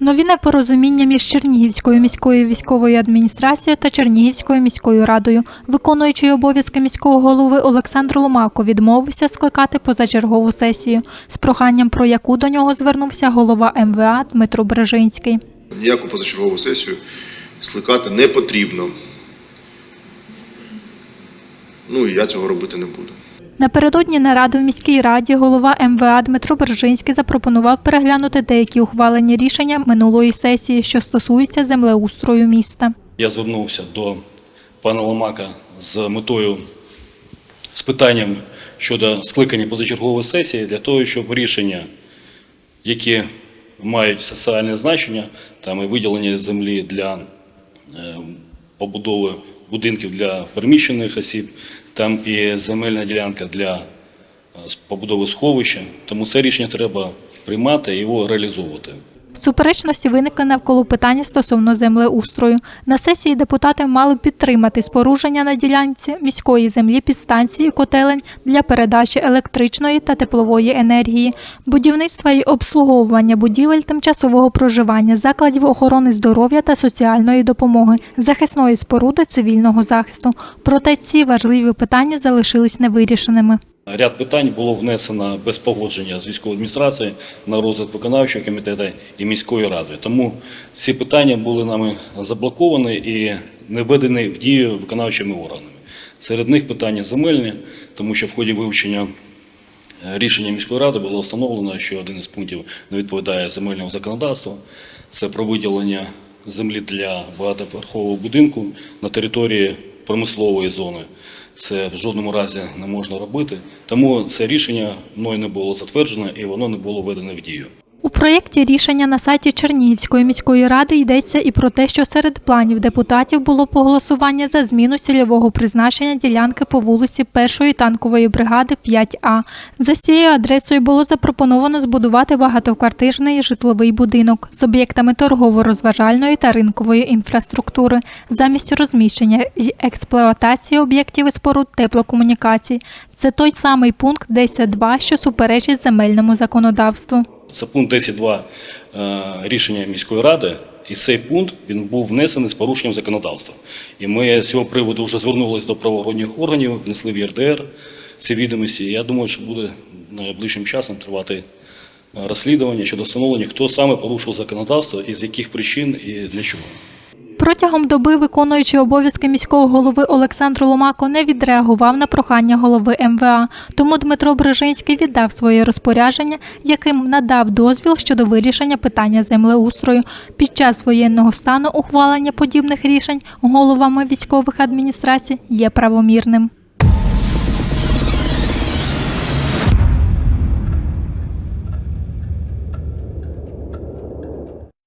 Нові непорозуміння між Чернігівською міською військовою адміністрацією та Чернігівською міською радою. Виконуючий обов'язки міського голови Олександр Ломако відмовився скликати позачергову сесію, з проханням про яку до нього звернувся голова МВА Дмитро Брежинський. Ніяку позачергову сесію скликати не потрібно. Ну і я цього робити не буду. Напередодні наради в міській раді голова МВА Дмитро Брежинський запропонував переглянути деякі ухвалені рішення минулої сесії, що стосуються землеустрою міста. Я звернувся до пана Ломака з метою з питанням щодо скликання позачергової сесії для того, щоб рішення, які мають соціальне значення, там і виділення землі для е, побудови будинків для переміщених осіб, там і земельна ділянка для е, побудови сховища. Тому це рішення треба приймати і його реалізовувати. Суперечності виникли навколо питання стосовно землеустрою. На сесії депутати мали підтримати споруження на ділянці міської землі підстанції котелень для передачі електричної та теплової енергії, будівництва і обслуговування будівель тимчасового проживання, закладів охорони здоров'я та соціальної допомоги, захисної споруди цивільного захисту. Проте ці важливі питання залишились невирішеними. Ряд питань було внесено без погодження з військовою адміністрацією на розгляд виконавчого комітету і міської ради. Тому ці питання були нами заблоковані і не введені в дію виконавчими органами. Серед них питання земельні, тому що в ході вивчення е, рішення міської ради було встановлено, що один із пунктів не відповідає земельному законодавству. Це про виділення землі для багатоповерхового будинку на території промислової зони. Це в жодному разі не можна робити. Тому це рішення мною не було затверджено і воно не було введено в дію. У проєкті рішення на сайті Чернігівської міської ради йдеться і про те, що серед планів депутатів було поголосування за зміну цільового призначення ділянки по вулиці Першої танкової бригади 5А. За цією адресою було запропоновано збудувати багатоквартирний житловий будинок з об'єктами торгово-розважальної та ринкової інфраструктури, замість розміщення і експлуатації об'єктів і споруд теплокомунікацій. Це той самий пункт 10.2, що суперечить земельному законодавству. Це пункт 10.2 е, рішення міської ради. І цей пункт він був внесений з порушенням законодавства. І ми з цього приводу вже звернулися до правоохоронних органів, внесли в ЄРДР ці відомості. Я думаю, що буде найближчим часом тривати е, розслідування щодо встановлення, хто саме порушив законодавство і з яких причин і для чого. Протягом доби виконуючий обов'язки міського голови Олександр Ломако не відреагував на прохання голови МВА. Тому Дмитро Брижинський віддав своє розпорядження, яким надав дозвіл щодо вирішення питання землеустрою. Під час воєнного стану ухвалення подібних рішень головами військових адміністрацій є правомірним.